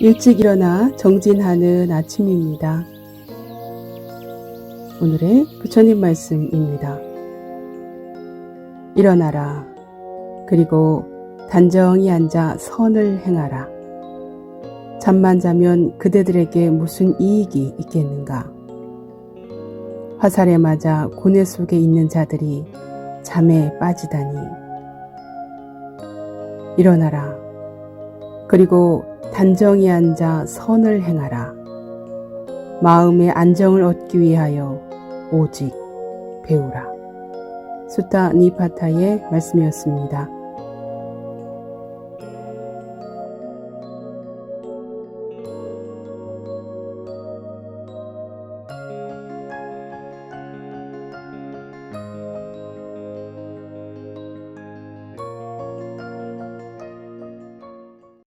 일찍 일어나 정진하는 아침입니다. 오늘의 부처님 말씀입니다. 일어나라. 그리고 단정히 앉아 선을 행하라. 잠만 자면 그대들에게 무슨 이익이 있겠는가? 화살에 맞아 고뇌 속에 있는 자들이 잠에 빠지다니. 일어나라. 그리고 단정히 앉아 선을 행하라. 마음의 안정을 얻기 위하여 오직 배우라. 수타 니파타의 말씀이었습니다.